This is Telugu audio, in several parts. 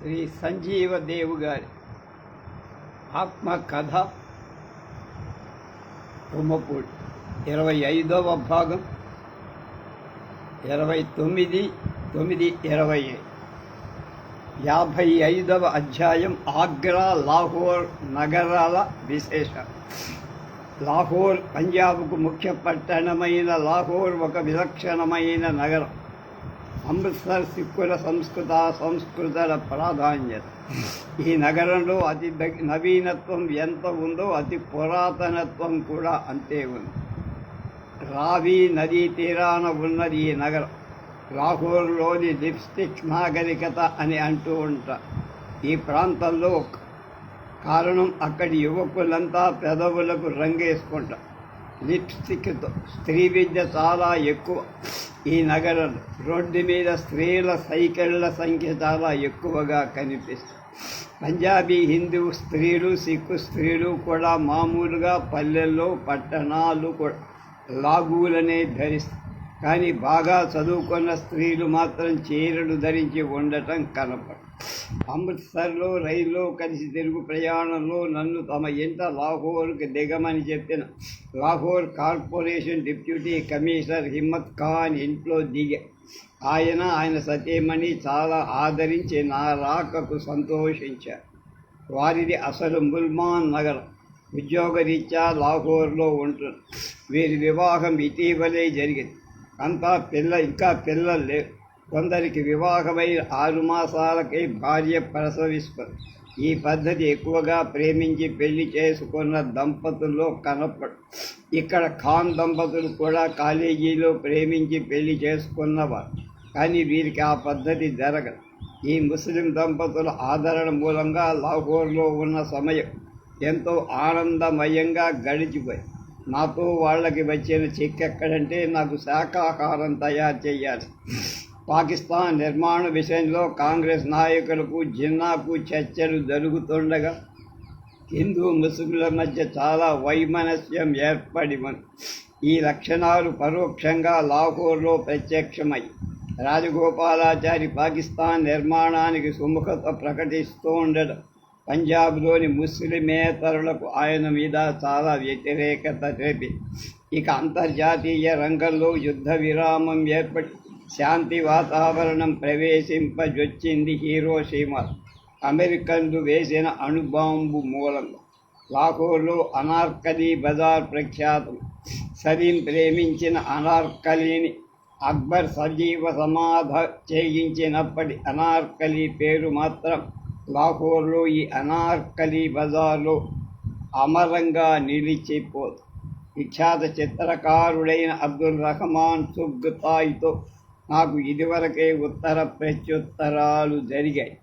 శ్రీ సంజీవ దేవు గారి ఆత్మకథ తుమ్మపూడి ఇరవై ఐదవ భాగం. ఇరవై తొమ్మిది తొమ్మిది ఇరవై యాభై ఐదవ అధ్యాయం ఆగ్రా లాహోర్ నగరాల విశేషం. లాహోర్ పంజాబ్కు ముఖ్య పట్టణమైన లాహోర్ ఒక విలక్షణమైన నగరం. అమృత్సర్ సిక్కుల సంస్కృత సంస్కృతుల ప్రాధాన్యత. ఈ నగరంలో అతి నవీనత్వం ఎంత ఉందో అతి పురాతనత్వం కూడా అంతే ఉంది. రావి నదీ తీరాన ఉన్నది ఈ నగరం. లాహోర్లోని లిప్స్టిక్ నాగరికత అని అంటూ ఉంటా. ఈ ప్రాంతంలో కారణం అక్కడి యువకులంతా పెదవులకు రంగేసుకుంటారు లిప్స్టిక్తో స్త్రీ విద్య చాలా ఎక్కువ. ఈ నగరం రోడ్డు మీద స్త్రీల సైకిళ్ళ సంఖ్య చాలా ఎక్కువగా కనిపిస్తుంది. పంజాబీ హిందూ స్త్రీలు సిక్కు స్త్రీలు కూడా మామూలుగా పల్లెల్లో పట్టణాలు కూడా లాగులనే ధరిస్తారు కానీ బాగా చదువుకున్న స్త్రీలు మాత్రం చీరలు ధరించి ఉండటం కనపడు అమృత్సర్లో రైల్లో కలిసి తెలుగు ప్రయాణంలో నన్ను తమ ఇంట లాహోర్కి దిగమని చెప్పిన Lahore corporation deputy commissioner Himmat Khan ఇంట్లో దిగా. ఆయన ఆయన సతీమణి చాలా ఆదరించి నా రాకకు సంతోషించారు. వారిది అసలు ముల్మాన్ నగరం. ఉద్యోగరీత్యా లాహోర్లో ఉంటుంది వీరి వివాహం ఇటీవలే జరిగింది. అంతా పిల్ల ఇంకా పిల్లలు లేరు కొందరికి వివాహమై ఆరు మాసాలకే భార్య ప్రసవిస్తారు. ఈ పద్ధతి ఎక్కువగా ప్రేమించి పెళ్ళి చేసుకున్న దంపతుల్లో కనపడు. ఇక్కడ ఖాన్ దంపతులు కూడా కాలేజీలో ప్రేమించి పెళ్ళి చేసుకున్నవారు. కానీ వీరికి ఆ పద్ధతి జరగదు. ఈ ముస్లిం దంపతుల ఆదరణ మూలంగా లాహోర్లో ఉన్న సమయం ఎంతో ఆనందమయంగా గడిచిపోయి నాతో వాళ్ళకి వచ్చిన చెక్ ఎక్కడంటే నాకు శాఖాహారం తయారు చేయాలి. పాకిస్తాన్ నిర్మాణ విషయంలో కాంగ్రెస్ నాయకులకు జిన్నాకు చర్చలు జరుగుతుండగా హిందూ ముస్లింల మధ్య చాలా వైమనస్యం ఏర్పడి ఈ లక్షణాలు పరోక్షంగా లాహోర్లో ప్రత్యక్షమై రాజగోపాలాచారి పాకిస్తాన్ నిర్మాణానికి సుముఖత ప్రకటిస్తూ ఉండడం పంజాబ్లోని ముస్లిమేతరులకు ఆయన మీద చాలా వ్యతిరేకత రేపి. ఇక అంతర్జాతీయ రంగంలో యుద్ధ విరామం ఏర్పడి శాంతి వాతావరణం ప్రవేశింపజొచ్చింది హీరోషీమా. అమెరికన్లు వేసిన అణుబాంబు మూలంగా లాహోర్లో అనార్కలి బజార్ ప్రఖ్యాతం. సలీం ప్రేమించిన అనార్కలిని అక్బర్ సజీవ సమాధ చేయించినప్పటి అనార్కలి పేరు మాత్రం లాహోర్లో ఈ అనార్కలి బజార్లో అమరంగా నిలిచిపోదు విఖ్యాత చిత్రకారుడైన అబ్దుల్ రహమాన్ సుగ్తాయితో నాకు ఇదివరకే ఉత్తర ప్రత్యుత్తరాలు జరిగాయి.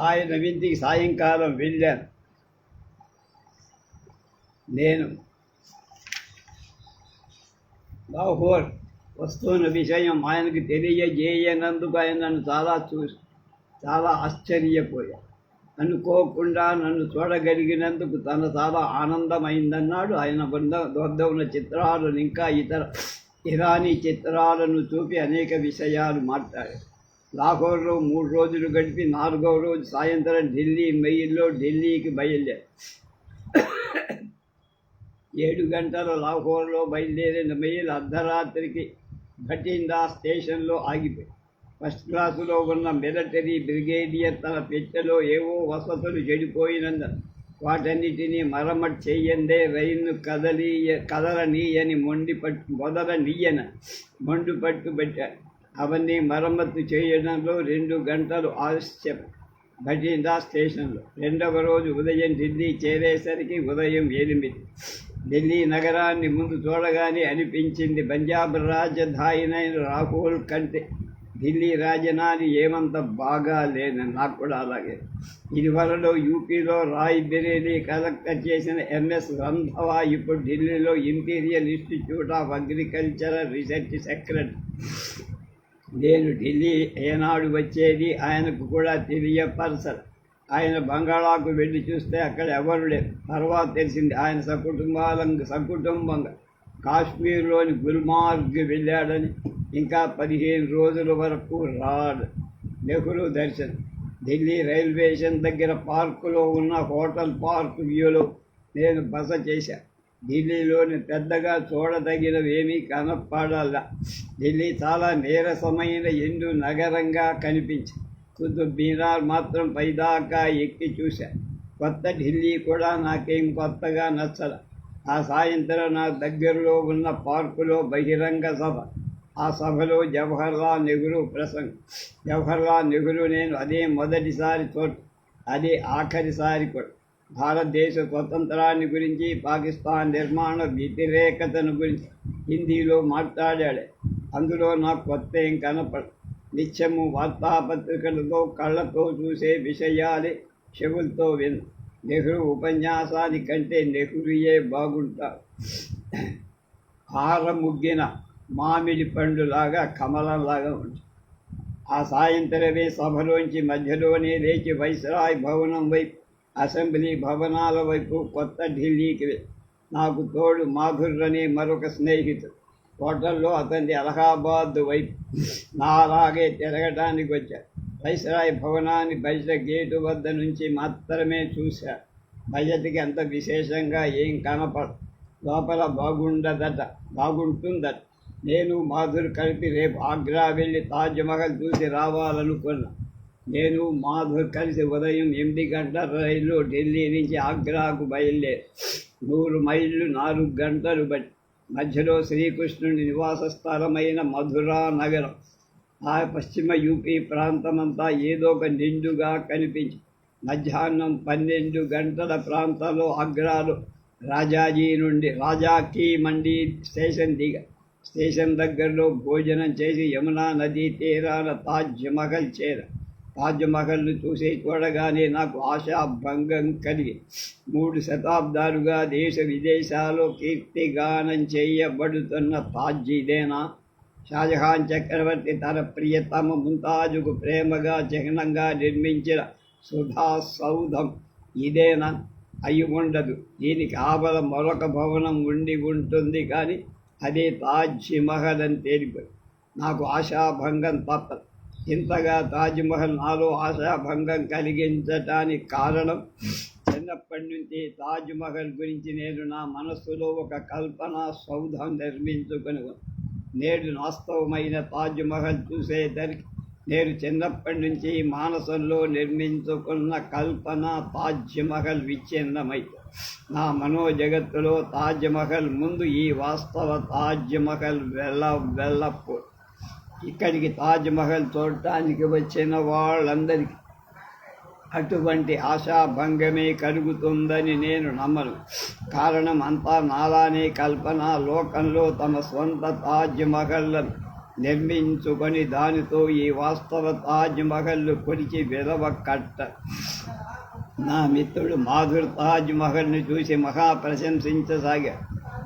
ఆయన ఇంటికి సాయంకాలం వెళ్ళాను. నేను లాహోర్ వస్తున్న విషయం ఆయనకు తెలియజేయనందుకు ఆయన నన్ను చాలా చూసి చాలా ఆశ్చర్యపోయా అనుకోకుండా నన్ను చూడగలిగినందుకు తన చాలా ఆనందమైందన్నాడు. ఆయన వద్ద వద్ద ఉన్న చిత్రాలను ఇంకా ఇతర ఇరానీ చిత్రాలను చూపి అనేక విషయాలు మాట్లాడారు లాహోర్లో మూడు రోజులు గడిపి నాలుగవ రోజు సాయంత్రం ఢిల్లీ మెయిల్లో ఢిల్లీకి బయలుదేరు ఏడు గంటల లాహోర్లో బయలుదేరిన మెయిల్ అర్ధరాత్రికి భటిండా స్టేషన్లో ఆగిపోయి ఫస్ట్ క్లాసులో ఉన్న మిలిటరీ బ్రిగేడియర్ తన పెట్టెలో ఏవో వసతులు చెడిపోయినందు వాటన్నిటినీ మరమ్మతు చెయ్యందే రైలు కదలీయ కదలనీయని మొండి పట్టు మొదలనీయన మొండు పట్టు పెట్టారు అవన్నీ మరమ్మతు చేయడంలో రెండు గంటలు ఆలస్యం. బఠిండా స్టేషన్లో రెండవ రోజు ఉదయం ఢిల్లీ చేరేసరికి ఉదయం ఎనిమిది. ఢిల్లీ నగరాన్ని ముందు చూడగానే అనిపించింది పంజాబ్ రాజధానినైన రాహుల్ కంటే ఢిల్లీ రాజధాని ఏమంత బాగా లేదని నాకు కూడా అలాగే. ఇదివరలో యూపీలో రాయ్ బెరేలీ కలెక్టర్ చేసిన ఎంఎస్ రంధవా ఇప్పుడు ఢిల్లీలో imperial institute of agricultural research secretary. నేను ఢిల్లీ ఏనాడు వచ్చేది ఆయనకు కూడా తెలియపరచరు. ఆయన బంగాళాకు వెళ్ళి చూస్తే అక్కడ ఎవరు లేరు. తర్వాత తెలిసింది ఆయన సకుటుంబాలంగా సకుటుంబంగా కాశ్మీర్లోని గుల్మార్గ్ వెళ్ళాడని ఇంకా పదిహేను రోజుల వరకు రాడు. నెహ్రూ దర్శనం. ఢిల్లీ రైల్వే స్టేషన్ దగ్గర పార్కులో ఉన్న హోటల్ పార్క్ వ్యూలో నేను బస చేశా. ఢిల్లీలోని పెద్దగా చూడదగినవేమీ కనపడాల. ఢిల్లీ చాలా నీరసమైన ఎండు నగరంగా కనిపించి కుతుబ్ మీనార్ మాత్రం పైదాకా ఎక్కి చూశా. కొత్త ఢిల్లీ కూడా నాకేం కొత్తగా నచ్చల. ఆ సాయంత్రం నా దగ్గరలో ఉన్న పార్కులో బహిరంగ సభ. ఆ సభలో జవహర్లాల్ నెహ్రూ ప్రసంగం. జవహర్లాల్ నెహ్రూ నేను అదే మొదటిసారి చోట అదే ఆఖరిసారి కూడా. భారతదేశ స్వతంత్రాన్ని గురించి పాకిస్తాన్ నిర్మాణ వ్యతిరేకతను గురించి హిందీలో మాట్లాడాడు. అందులో నాకు కొత్త ఏం కనపడ నిత్యము వార్తాపత్రికలతో కళ్ళతో చూసే విషయాలే చెవులతో విను నెహ్రూ ఉపన్యాసాని కంటే నెహ్రూయే బాగుంటారు ఆరముగ్గిన మామిడి పండులాగా కమలంలాగా ఉంటుంది ఆ సాయంత్రమే సభలోంచి మధ్యలోనే లేచి వైస్రాయ్ భవనం వైపు అసెంబ్లీ భవనాల వైపు కొత్త ఢిల్లీకి నాకు తోడు మాధుర్ అనే మరొక స్నేహితుడు. హోటల్లో అతన్ని అలహాబాద్ వైపు నాలాగే తిరగటానికి వచ్చాడు వైసరాయ్ భవనాన్ని బయట గేటు వద్ద నుంచి మాత్రమే చూశా. బయటికి అంత విశేషంగా ఏం కనపడ లోపల బాగుండదట బాగుంటుందట. నేను మాధుర్ కలిపి రేపు ఆగ్రా వెళ్ళి తాజ్మహల్ చూసి రావాలనుకున్నా. నేను మాధవ్ కలిసి ఉదయం ఎనిమిది గంటల రైలు ఢిల్లీ నుంచి ఆగ్రాకు బయలుదేరి నూరు మైళ్ళు నాలుగు గంటలు మధ్యలో శ్రీకృష్ణుని నివాస స్థలమైన మధురా నగరం. ఆ పశ్చిమ యూపీ ప్రాంతమంతా ఏదో ఒక నిండుగా కనిపించి మధ్యాహ్నం పన్నెండు గంటల ప్రాంతంలో ఆగ్రాలో రాజాజీ నుండి రాజా కీ మండి స్టేషన్ దిగ స్టేషన్ దగ్గరలో భోజనం చేసి యమునా నదీ తీరాన తాజ్ మహల్ చేర తాజ్మహల్ను చూసి చూడగానే నాకు ఆశాభంగం కలిగి మూడు శతాబ్దాలుగా దేశ విదేశాల్లో కీర్తిగానం చేయబడుతున్న తాజ్ ఇదేనా షాజహాన్ చక్రవర్తి తన ప్రియతమ ముంతాజుకు ప్రేమగా చిహ్నంగా నిర్మించిన సుధా సౌధం ఇదేనా? అయి ఉండదు. దీనికి ఆపద మరొక భవనం ఉండి ఉంటుంది కానీ అదే తాజ్ మహల్ అని తేలిపోయి నాకు ఆశాభంగం తప్పదు. ఇంతగా తాజ్ మహల్ నాలో ఆశాభంగం కలిగించటానికి కారణం? చిన్నప్పటి నుంచి తాజ్ మహల్ గురించి నేను నా మనస్సులో ఒక కల్పన సౌధం నిర్మించుకుని నేడు వాస్తవమైన తాజ్ మహల్ చూసేసరికి నేను చిన్నప్పటి నుంచి మానసంలో నిర్మించుకున్న కల్పన తాజ్ మహల్ నా మనోజగత్తులో తాజ్ మహల్ ముందు ఈ వాస్తవ తాజ్ మహల్ వెళ్ళ వెళ్ళపో ఇక్కడికి తాజ్మహల్ చూడటానికి వచ్చిన వాళ్ళందరికీ అటువంటి ఆశాభంగమే కలుగుతుందని నేను నమ్మను. కారణం అంతా నాలానే కల్పన లోకంలో తమ సొంత తాజ్మహల్లను నిర్మించుకొని దానితో ఈ వాస్తవ తాజ్మహల్లు కొలిచి విలవ కట్ట నా మిత్రుడు మాధుర్ తాజ్మహల్ని చూసి మహా ప్రశంసించసాగా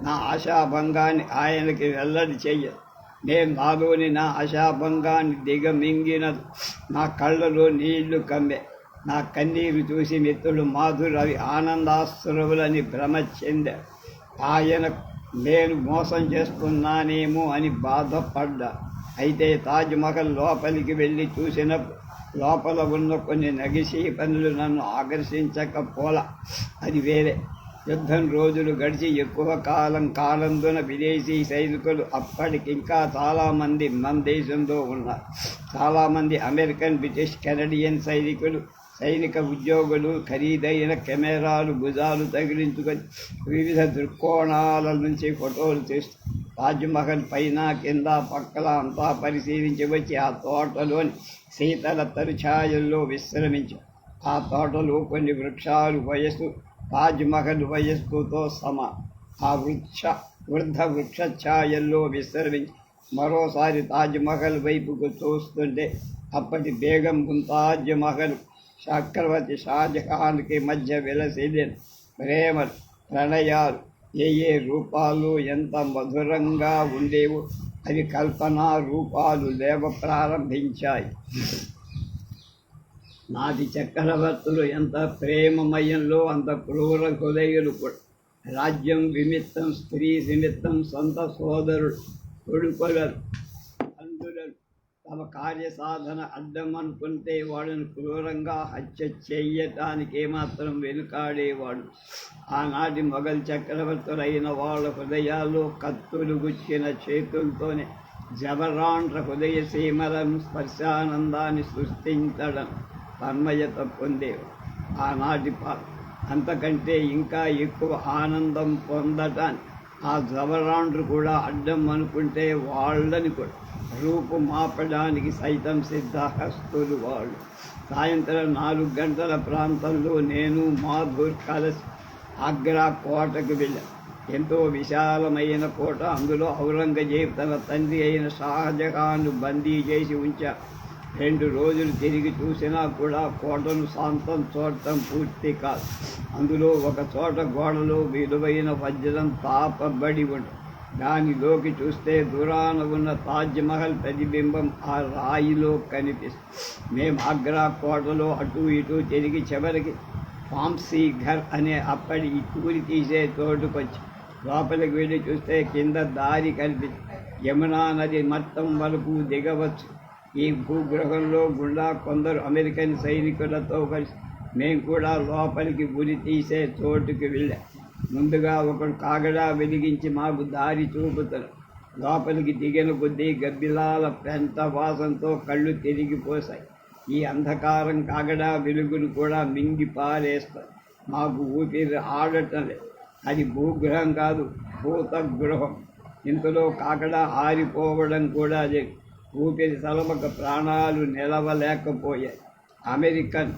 నా ఆశాభంగాన్ని ఆయనకి వెల్లడి చెయ్యదు నేను బాబుని నా అశాపంగాన్ని దిగమింగినది నా కళ్ళలో నీళ్ళు కమ్మే. నా కన్నీరు చూసి మిత్రుడు మాధురవి అవి భ్రమ చెందా ఆయన నేను మోసం చేస్తున్నానేమో అని బాధపడ్డా. అయితే తాజ్మహల్ లోపలికి వెళ్ళి చూసిన లోపల ఉన్న కొన్ని నగిసి పనులు నన్ను ఆకర్షించకపోలా. అది వేరే. యుద్ధం రోజులు గడిచి ఎక్కువ కాలం కాలందున విదేశీ సైనికులు అప్పటికింకా చాలామంది మన దేశంలో ఉన్నారు. చాలామంది అమెరికన్ బ్రిటిష్ కెనడియన్ సైనికులు సైనిక ఉద్యోగులు ఖరీదైన కెమెరాలు భుజాలు తగిలించుకొని వివిధ దృక్కోణాల నుంచి ఫోటోలు తీస్తూ తాజ్మహల్ పైన కింద పక్కల అంతా పరిశీలించి వచ్చి ఆ తోటలోని శీతల తరుఛాయల్లో విశ్రమించు ఆ తోటలో కొన్ని వృక్షాలు వయస్సు తాజ్మహల్ వయస్సుతో సమ ఆ వృక్ష వృద్ధ వృక్ష ఛాయల్లో విశ్రమించి మరోసారి తాజ్మహల్ వైపుకు చూస్తుంటే అప్పటి బేగం తాజ్మహల్ మహల్ చక్రవర్తి షాజహాన్కి మధ్య విలసిల్లిన ప్రేమలు ప్రణయాలు ఏ ఏ రూపాలు ఎంత మధురంగా ఉండేవో అవి కల్పనా రూపాలు లేవ ప్రారంభించాయి. నాటి చక్రవర్తులు ఎంత ప్రేమమయంలో అంత క్రూర హృదయులు రాజ్యం విమిత్తం స్త్రీ నిమిత్తం సొంత సోదరుడు కొడుకులరు అందులను తమ కార్య సాధన అడ్డమనుకుంటే క్రూరంగా హత్య చెయ్యటానికి ఏమాత్రం వెనుకాడేవాడు. ఆనాటి మొఘల్ చక్రవర్తులైన వాళ్ళ హృదయాల్లో కత్తులు గుచ్చిన చేతులతోనే జబరాండ్ర హృదయ సీమలను స్పర్శానందాన్ని సృష్టించడం. తన్మయత పొందేవు ఆనాటి పా అంతకంటే ఇంకా ఎక్కువ ఆనందం పొందటానికి ఆ జవరాండ్రు కూడా అడ్డం అనుకుంటే వాళ్ళని కూడా రూపు మాపడానికి సైతం సిద్ధహస్తులు వాళ్ళు. సాయంత్రం నాలుగు గంటల ప్రాంతంలో నేను మాధూర్ కలిసి ఆగ్రా కోటకు వెళ్ళాను ఎంతో విశాలమైన కోట. అందులో ఔరంగజేబ్ తన తండ్రి అయిన షాజహాన్ను బందీ చేసి ఉంచారు రెండు రోజులు తిరిగి చూసినా కూడా కోటను శాంతం చూడటం పూర్తి కాదు. అందులో ఒక చోట గోడలో విలువైన వజ్రం తాపబడి ఉంటుంది దానిలోకి చూస్తే దూరాన ఉన్న తాజ్మహల్ ప్రతిబింబం ఆ రాయిలో కనిపిస్తుంది. మేము ఆగ్రా కోటలో అటు ఇటు తిరిగి చివరికి ఫాంసీ ఘర్ అనే అప్పటి ఈ కూలి తీసే చోటుకొచ్చి లోపలికి వెళ్ళి చూస్తే కింద దారి కనిపిస్తుంది. యమునా నది మొత్తం వరకు దిగవచ్చు. ఈ భూగ్రహంలో గుండా కొందరు అమెరికన్ సైనికులతో కలిసి మేము కూడా లోపలికి ఉరి తీసే చోటుకి వెళ్ళాం. ముందుగా ఒకడు కాగడా వెలిగించి మాకు దారి చూపుతారు. లోపలికి దిగిన కొద్దీ గబ్బిలాల పెంత వాసంతో కళ్ళు తిరిగిపోసాయి. ఈ అంధకారం కాగడా వెలుగును కూడా మింగి పారేస్తారు మాకు ఊపిరి ఆడటం లేదు. అది భూగ్రహం కాదు భూత గృహం ఇంతలో కాకడా ఆరిపోవడం కూడా జరిగింది ఊపిరి తలమక ప్రాణాలు నిలవలేకపోయాయి. అమెరికన్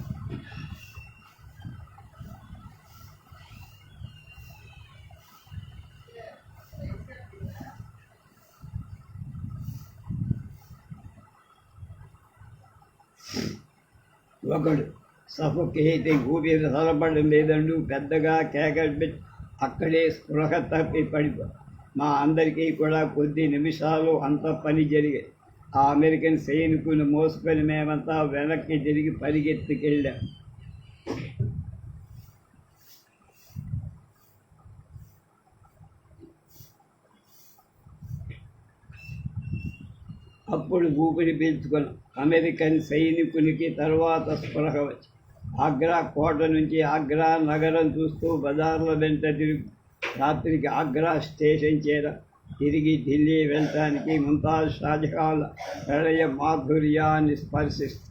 ఒకడు సఫకేటి ఊపిరి తలపడం లేదండు పెద్దగా కేకలు అక్కడే స్పృహ తప్పి పడిపో. మా అందరికీ కూడా కొద్ది నిమిషాలు అంత పని జరిగాయి. ఆ అమెరికన్ సైనికుని మోసుకొని మేమంతా వెనక్కి తిరిగి పరిగెత్తుకెళ్ళాం. అప్పుడు ఊపిరి పీల్చుకున్నాం అమెరికన్ సైనికునికి తర్వాత స్పృహ వచ్చి ఆగ్రా కోట నుంచి ఆగ్రా నగరం చూస్తూ బజార్ల వెంట తిరిగి రాత్రికి ఆగ్రా స్టేషన్ చేరాం. తిరిగి ఢిల్లీ వెళ్ళటానికి ముంతాజ్ షాజహాన్ ప్రళయ మాధుర్యాన్ని స్పర్శిస్తూ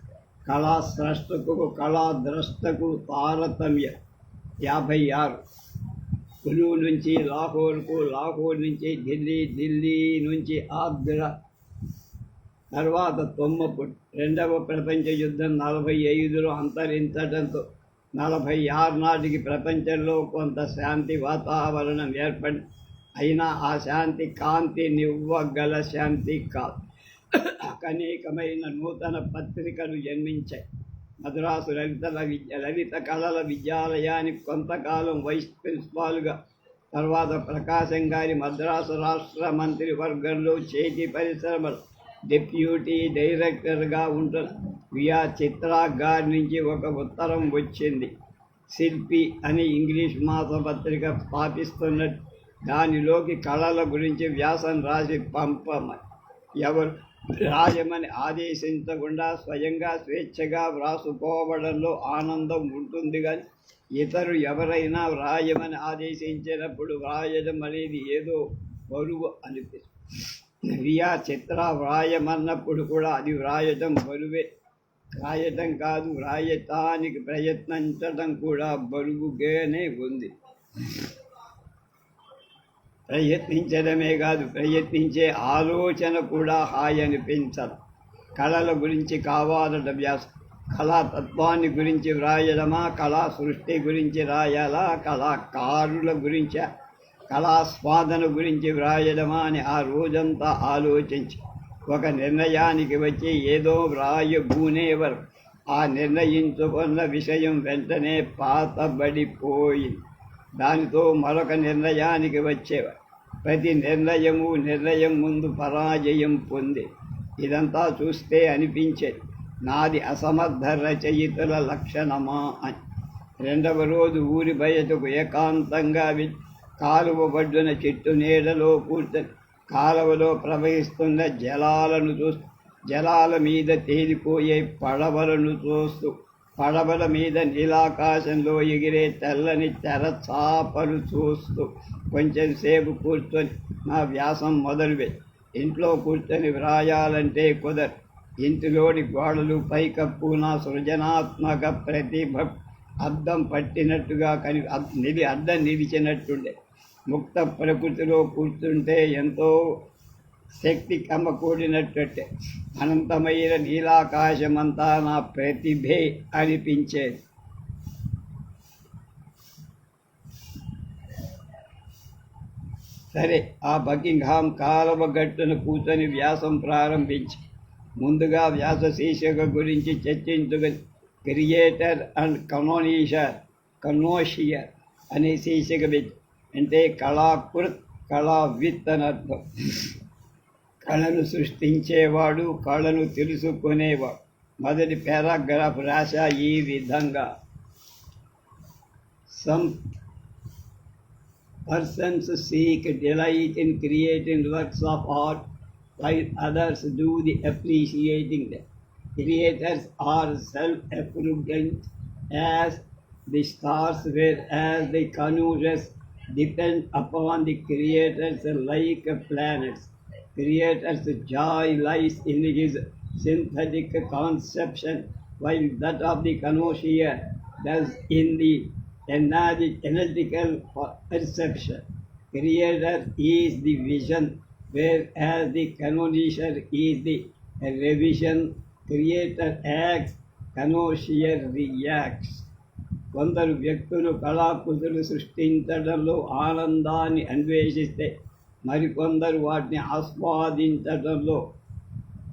కళా స్రష్టకు కళా ద్రష్టకు తారతమ్య. యాభై ఆరు. కులు నుంచి లాహోర్కు లాహోర్ నుంచి ఢిల్లీ ఢిల్లీ నుంచి ఆగ్రా తర్వాత తొమ్మపుడు రెండవ ప్రపంచ యుద్ధం నలభై ఐదులో అంతరించడంతో నలభై ఆరు నాటికి ప్రపంచంలో కొంత శాంతి వాతావరణం ఏర్పడి అయినా ఆ శాంతి కాంతి నివ్వగల శాంతి కాదు. అనేకమైన నూతన పత్రికలు జన్మించాయి. మద్రాసు లలిత విద్య లలిత కళల విద్యాలయానికి కొంతకాలం వైస్ ప్రిన్సిపాల్గా తర్వాత ప్రకాశం గారి మద్రాసు రాష్ట్ర మంత్రి వర్గంలో చేతి పరిశ్రమలు డిప్యూటీ డైరెక్టర్గా ఉంటున్న వియా చిత్రా గారి నుంచి ఒక ఉత్తరం వచ్చింది. శిల్పి అని ఇంగ్లీష్ మాసపత్రిక స్థాపిస్తున్నట్టు దానిలోకి కళల గురించి వ్యాసం రాసి పంపమని. ఎవరు? రాయమని ఆదేశించకుండా స్వయంగా స్వేచ్ఛగా వ్రాసుకోవడంలో ఆనందం ఉంటుంది కానీ ఇతరు ఎవరైనా వ్రాయమని ఆదేశించినప్పుడు వ్రాయడం అనేది ఏదో బరువు అనిపిస్తుంది. రియా చిత్ర వ్రాయమన్నప్పుడు కూడా అది వ్రాయడం బరువే. రాయటం కాదు వ్రాయటానికి ప్రయత్నించడం కూడా బరువుగానే ఉంది. ప్రయత్నించడమే కాదు ప్రయత్నించే ఆలోచన కూడా హాయి అనిపించదు కళల గురించి కావాలట వ్యాస. కళాతత్వాన్ని గురించి వ్రాయడమా? కళా సృష్టి గురించి రాయాలా కళాకారుల గురించి కళాస్వాదన గురించి వ్రాయడమా అని ఆ రోజంతా ఆలోచించి ఒక నిర్ణయానికి వచ్చి ఏదో వ్రాయబూనేవారు. ఆ నిర్ణయించుకున్న విషయం వెంటనే పాతబడిపోయింది. దానితో మరొక నిర్ణయానికి వచ్చేవారు. ప్రతి నిర్ణయము నిర్ణయం ముందు పరాజయం పొంది ఇదంతా చూస్తే అనిపించేది నాది అసమర్థ రచయితల లక్షణమా అని. రెండవ రోజు ఊరి బయటకు ఏకాంతంగా కాలువ బడ్డున చెట్టు నీడలో కూర్చొని కాలువలో ప్రవహిస్తున్న జలాలను చూస్తూ జలాల మీద తేలిపోయే పడవలను చూస్తూ పడవల మీద నీలాకాశంలో ఎగిరే తెల్లని తెరచాపలు చూస్తూ కొంచెం సేపు కూర్చొని నా వ్యాసం మొదలువే. ఇంట్లో కూర్చొని వ్రాయాలంటే కుదరు ఇంటిలోని గోడలు పైకప్పు నా సృజనాత్మక ప్రతిభ అద్దం పట్టినట్టుగా కని నిలి అద్దం నిలిచినట్టుండే. ముక్త ప్రకృతిలో కూర్చుంటే ఎంతో శక్తి కమ్మకూడినట్టే అనంతమైన నీలాకాశమంతా నా ప్రతిభే అనిపించేది. సరే ఆ బకింగ్హామ్ కాలువ గట్టును కూర్చొని వ్యాసం ప్రారంభించి ముందుగా వ్యాస శీర్షిక గురించి చర్చించుకుని క్రియేటర్ అండ్ కనోనీషర్ కనోషియర్ అనే శీర్షిక పెట్టి అంటే కళాకృత్ కళావిత్ అని అర్థం కళను సృష్టించేవాడు కళను తెలుసుకునేవాడు మొదటి పారాగ్రాఫ్ రాశా ఈ విధంగా some persons seek delight in creating works of art while others do the appreciating them. Creators are self-effulgent as the stars, whereas the connoisseurs depend upon the creators like planets. Creator's joy lies in his synthetic conception, while that of the connoisseur does in the analytical perception. Creator is the vision, whereas the connoisseur is the revision. Creator acts, connoisseur reacts. కొందరు వ్యక్తులు కళాకృతులు సృష్టించడంలో ఆనందాన్ని అన్వేషిస్తే మరికొందరు వాటిని ఆస్వాదించడంలో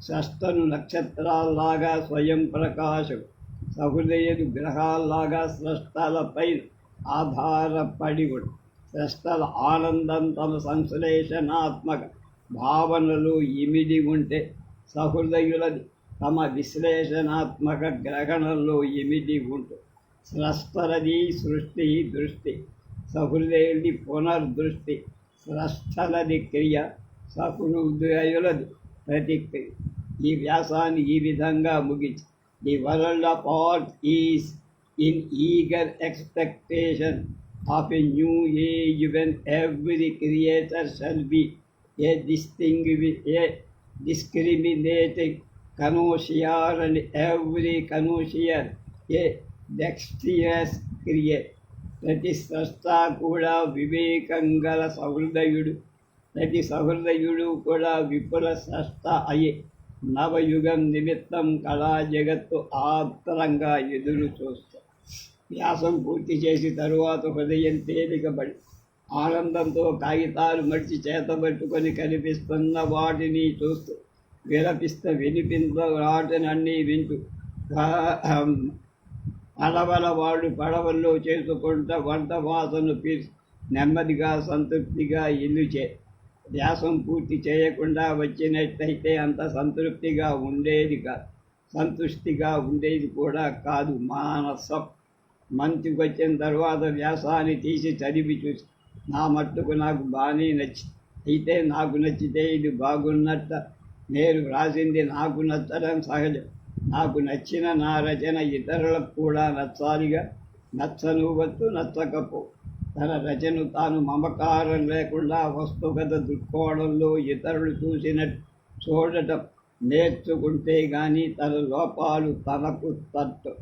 షష్టను నక్షత్రాల్లాగా స్వయం ప్రకాశం సహృదయుడు గ్రహాల్లాగా స్రష్టలపై ఆధారపడి ఉండు స్రష్టల ఆనందం తమ సంశ్లేషణాత్మక భావనలు ఇమిడి ఉంటే సహృదయులది తమ విశ్లేషణాత్మక గ్రహణంలో ఇమిడి ఉంటుంది స్రష్టలది సృష్టి దృష్టి సహృదయుడి పునర్దృష్టి స్రష్టలది క్రియ సహృదయులది ప్రతిక్రియ ఈ వ్యాసాన్ని ఈ విధంగా ముగించి the world of art is in eager expectation of a new age when every creator shall be a distinguish a discriminating connoisseur and every connoisseur a dexterous create ప్రతి స్రష్ట కూడా వివేకం గల సహృదయుడు. ప్రతి సహృదయుడు కూడా విపుల స్రష్ట అయి. నవయుగం నిమిత్తం కళా జగత్తు ఆత్రంగా ఎదురు చూస్తాం. వ్యాసం పూర్తి చేసి తరువాత హృదయం తేలికబడి ఆనందంతో కాగితాలు మడిచి చేతబట్టుకొని కనిపిస్తున్న వాటిని చూస్తూ విలపిస్త వినిపించ వాటినన్నీ వింటూ పడవల వాళ్ళు పడవల్లో చేసుకుంటా వంట వాసన నెమ్మదిగా సంతృప్తిగా ఇల్లు చే వ్యాసం పూర్తి చేయకుండా వచ్చినట్టయితే అంత సంతృప్తిగా ఉండేది కాదు సంతుష్టిగా ఉండేది కూడా కాదు. మానసం. మంచికి వచ్చిన తర్వాత వ్యాసాన్ని తీసి చదివి చూసి నా మట్టుకు నాకు బాగానే నచ్చి అయితే నాకు నచ్చితే ఇది బాగున్నట్ట. నేను వ్రాసింది నాకు నచ్చడం సహజం. నాకు నచ్చిన నా రచన ఇతరులకు కూడా నచ్చాలిగా. నచ్చనువచ్చు నచ్చకపో. తన రచన తాను మమకారం లేకుండా వస్తుగత దృక్కోణంలో ఇతరులు చూసినట్టు చూడటం నేర్చుకుంటే కానీ తన లోపాలు తనకు తట్టు.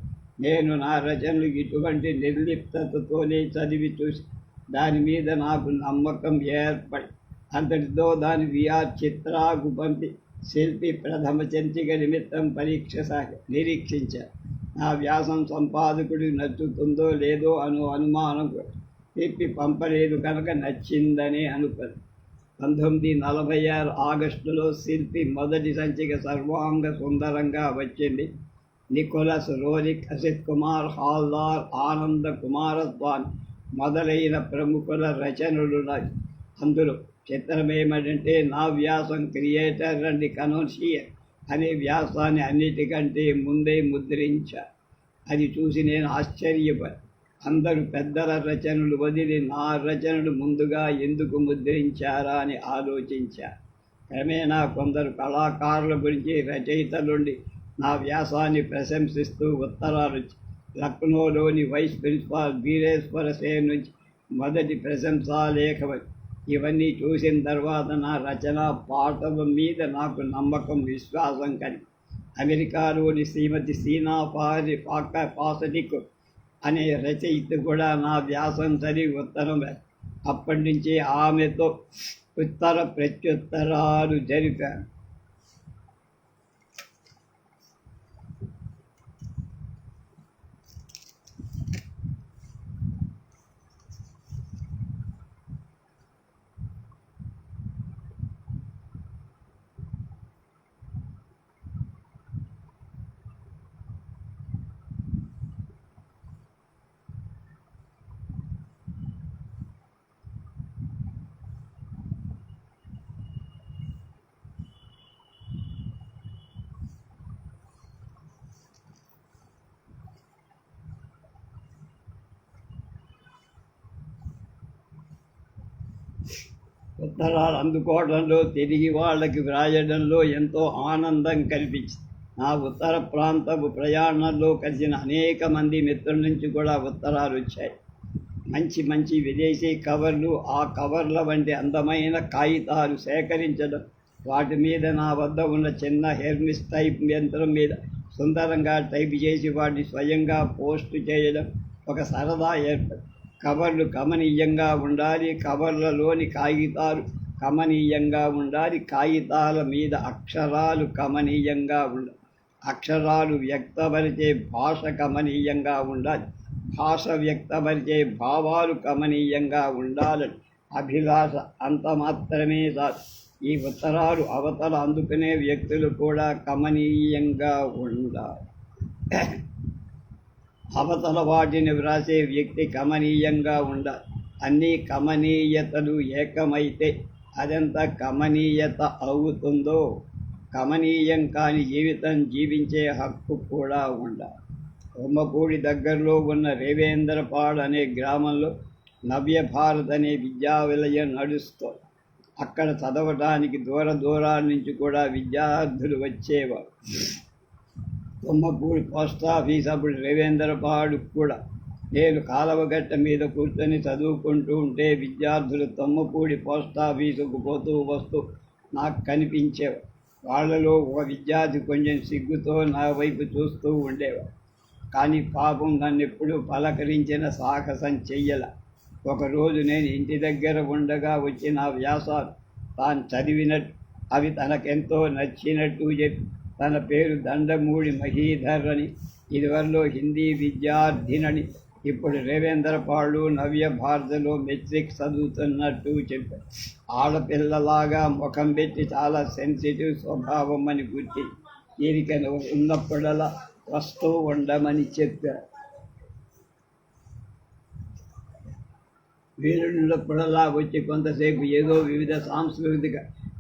నేను నా రచనలు ఇటువంటి నిర్లిప్తతతోనే చదివి చూసి దాని మీద నాకు నమ్మకం ఏర్పడి అంతటితో దాని విఆర్ చిత్రాకు పంపి శిల్పి ప్రథమ చంచిక నిమిత్తం పరీక్ష సాగి నిరీక్షించారు. నా వ్యాసం సంపాదకుడికి నచ్చుతుందో లేదో అను అనుమానం తిప్పి పంపలేదు కనుక నచ్చిందని అనుకుంది పంతొమ్మిది నలభై ఆరు ఆగస్టులో శిల్పి మొదటి సంచిక సర్వాంగ సుందరంగా వచ్చింది. నికోలస్ రోలిక్ అసిత్ కుమార్ హాల్దార్ ఆనంద కుమారస్వామి మొదలైన ప్రముఖుల రచనలు అందులో చిత్రం ఏమిటంటే నా వ్యాసం క్రియేటర్ అండ్ కనోన్షియర్ అనే వ్యాసాన్ని అన్నిటికంటే ముందే ముద్రించా. అది చూసి నేను ఆశ్చర్యపడి అందరూ పెద్దల రచనలు వదిలి నా రచనలు ముందుగా ఎందుకు ముద్రించారా అని ఆలోచించా. క్రమేణా కొందరు కళాకారుల గురించి రచయితలుండి నా వ్యాసాన్ని ప్రశంసిస్తూ ఉత్తరాలు లక్నోలోని వైస్ ప్రిన్సిపాల్ బీరేశ్వర సేన్ నుంచి మొదటి ప్రశంసాలేఖ ఇవన్నీ చూసిన తర్వాత నా రచన పాటల మీద నాకు నమ్మకం విశ్వాసం కలిగి. అమెరికాలోని శ్రీమతి సీనా పారి పాక పాసటిక్ అనే రచయిత కూడా నా వ్యాసం చదివి ఉత్తరం అప్పటి నుంచి ఆమెతో ఉత్తర ప్రత్యుత్తరాలు జరిపాను. ఉత్తరాలు అందుకోవడంలో తిరిగి వాళ్ళకి వ్రాయడంలో ఎంతో ఆనందం కల్పించింది. నా ఉత్తర ప్రాంతపు ప్రయాణంలో కలిసిన అనేక మంది మిత్రుల నుంచి కూడా ఉత్తరాలు వచ్చాయి. మంచి మంచి విదేశీ కవర్లు ఆ కవర్ల వంటి అందమైన కాగితాలు సేకరించడం వాటి మీద నా వద్ద ఉన్న చిన్న హెర్మిస్ టైప్ యంత్రం మీద సుందరంగా టైప్ చేసి వాటిని స్వయంగా పోస్ట్ చేయడం ఒక సరదా ఏర్పడింది. కవర్లు గమనీయంగా ఉండాలి కవర్లలోని కాగితాలు కమనీయంగా ఉండాలి కాగితాల మీద అక్షరాలు కమనీయంగా ఉండాలి అక్షరాలు వ్యక్తపరిచే భాష కమనీయంగా ఉండాలి భాష వ్యక్తపరిచే భావాలు కమనీయంగా ఉండాలని అభిలాష అంత మాత్రమే కాదు ఈ ఉత్తరాలు అవతల అందుకునే వ్యక్తులు కూడా కమనీయంగా ఉండాలి. అవతల వాటిని వ్రాసే వ్యక్తి కమనీయంగా ఉండాలి అన్ని కమనీయతలు ఏకమైతే అదెంత కమనీయత అవుతుందో కమనీయం కాని జీవితం జీవించే హక్కు కూడా ఉండాలి ఉమ్మపూడి దగ్గరలో ఉన్న రేవేంద్రపాడ్ అనే గ్రామంలో నవ్య భారత్ అనే విద్యా విలయం నడుస్తోంది. అక్కడ చదవటానికి దూర దూరాల నుంచి కూడా విద్యార్థులు వచ్చేవారు. తుమ్మపూడి పోస్ట్ ఆఫీస్ అప్పుడు రవీంద్రపాడు కూడా. నేను కాలవగట్ట మీద కూర్చొని చదువుకుంటూ ఉంటే విద్యార్థులు తుమ్మపూడి పోస్ట్ ఆఫీసుకు పోతూ వస్తూ నాకు కనిపించేవారు. వాళ్ళలో ఒక విద్యార్థి కొంచెం సిగ్గుతో నా వైపు చూస్తూ ఉండేవాడు కానీ పాపం నన్ను ఎప్పుడూ పలకరించిన సాహసం చెయ్యల. ఒకరోజు నేను ఇంటి దగ్గర ఉండగా వచ్చిన వ్యాసాలు తాను చదివినట్టు అవి తనకెంతో నచ్చినట్టు చెప్పి తన పేరు దండమూడి మహీధర్ అని ఇదివరలో హిందీ విద్యార్థినని ఇప్పుడు రేవేంద్రపాళ్ళు నవ్య భారతిలో మెట్రిక్ చదువుతున్నట్టు చెప్పారు. ఆడపిల్లలాగా ముఖం పెట్టి చాలా సెన్సిటివ్ స్వభావం అని గుర్తి దీనికని ఉన్నప్పుడలా వస్తూ ఉండమని చెప్పారు. వీరున్నప్పుడల్లా వచ్చి కొంతసేపు ఏదో వివిధ సాంస్కృతిక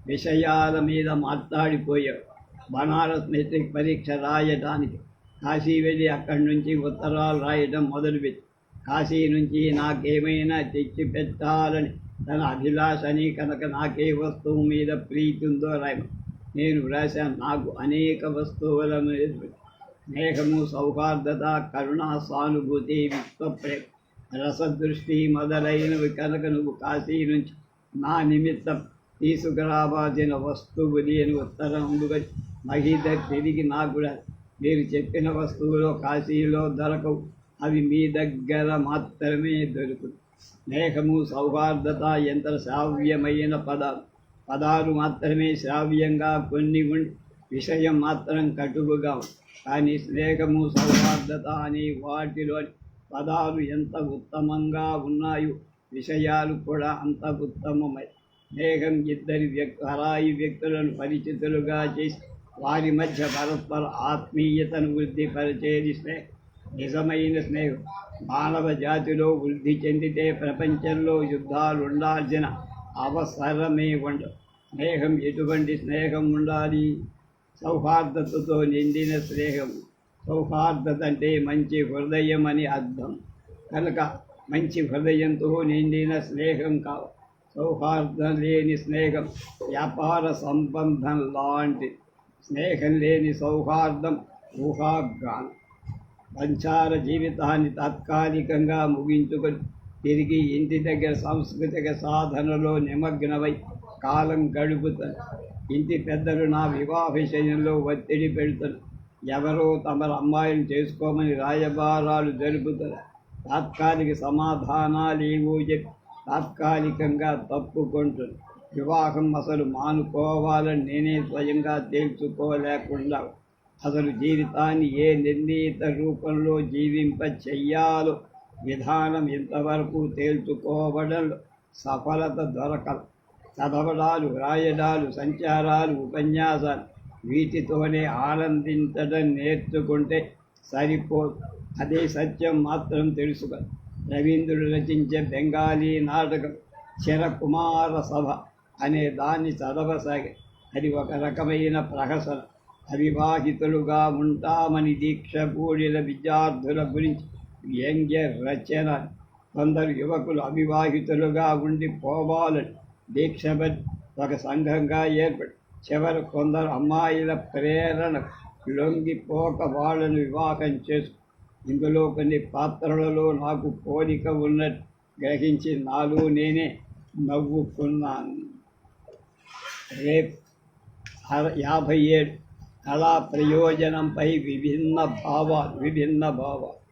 విషయాల మీద మాట్లాడిపోయారు. బనారస్ మెట్రిక్ పరీక్ష రాయడానికి కాశీ వెళ్ళి అక్కడి నుంచి ఉత్తరాలు రాయడం మొదలుపెట్టి కాశీ నుంచి నాకేమైనా తెచ్చి పెట్టాలని తన అభిలాషని కనుక నాకే వస్తువు మీద ప్రీతి ఉందో రాయ నేను వ్రాశాను. నాకు అనేక వస్తువుల మీద స్నేహము సౌహార్దత కరుణ సానుభూతి విశ్వప్రేమ రసదృష్టి మొదలైనవి కనుక నువ్వు కాశీ నుంచి నా నిమిత్తం తీసుకురావాల్సిన వస్తువు అని ఉత్తరం మహిళ తిరిగి నాకు కూడా మీరు చెప్పిన వస్తువులు కాశీలో దొరకవు. అవి మీ దగ్గర మాత్రమే దొరుకు స్నేహము సౌహార్దత ఎంత శ్రావ్యమైన పదాలు. పదాలు మాత్రమే శ్రావ్యంగా కొన్ని విషయం మాత్రం కటువుగా కానీ స్నేహము సౌహార్దత అనే వాటిలో పదాలు ఎంత ఉత్తమంగా ఉన్నాయో విషయాలు కూడా అంత ఉత్తమమై. స్నేహం ఇద్దరి వ్యక్తి హరాయి వ్యక్తులను పరిచితులుగా చేసి వారి మధ్య పరస్పర ఆత్మీయతను వృద్ధిపరిచేది స్నేహం. నిజమైన స్నేహం. మానవ జాతిలో వృద్ధి చెందితే ప్రపంచంలో యుద్ధాలు ఉండాల్సిన అవసరమే ఉండదు. స్నేహం ఎటువంటి స్నేహం ఉండాలి? సౌహార్దతతో నిండిన స్నేహం. సౌహార్దత అంటే మంచి హృదయం అని అర్థం. కనుక మంచి హృదయంతో నిండిన స్నేహం కావు సౌహార్దం లేని స్నేహం వ్యాపార సంబంధం లాంటి స్నేహం లేని సౌహార్దం ఊహాగానం సంచార జీవితాన్ని తాత్కాలికంగా ముగించుకొని తిరిగి ఇంటి దగ్గర సాంస్కృతిక సాధనలో నిమగ్నమై కాలం గడుపుతారు ఇంటి పెద్దలు నా వివాహ విషయంలో ఒత్తిడి పెడుతారు ఎవరో తమ అమ్మాయిని చేసుకోమని రాయబారాలు జరుపుతారు. తాత్కాలిక సమాధానాలు ఏవో చెప్పి తాత్కాలికంగా తప్పుకుంటుంది వివాహం అసలు మానుకోవాలని నేనే స్వయంగా తేల్చుకోలేకుండా అసలు జీవితాన్ని ఏ నిర్ణీత రూపంలో జీవింప చెయ్యాలో విధానం ఇంతవరకు తేల్చుకోవడంలో సఫలత దొరకదు. చదవడాలు రాయడాలు సంచారాలు ఉపన్యాసాలు వీటితోనే ఆనందించడం నేర్చుకుంటే సరిపోదు. అదే సత్యం మాత్రం తెలుసుకో రవీంద్రుడు రచించే బెంగాలీ నాటకం చిరకుమార సభ అనే దాన్ని చదవసాగే. అది ఒక రకమైన ప్రహసన. అవివాహితులుగా ఉంటామని దీక్ష కూడిన విద్యార్థుల గురించి వ్యంగ్య రచన. కొందరు యువకులు అవివాహితులుగా ఉండి పోవాలని దీక్ష ఒక సంఘంగా ఏర్పడి చివరి కొందరు అమ్మాయిల ప్రేరణ లొంగిపోక వాళ్ళను వివాహం చేసు ఇందులో కొన్ని పాత్రలలో నాకు పోలిక ఉన్నట్టు గ్రహించి నాలో నేనే నవ్వుకున్నాను. రేపు యాభై ఏడు కళా ప్రయోజనంపై విభిన్న భావాలు విభిన్న భావాలు.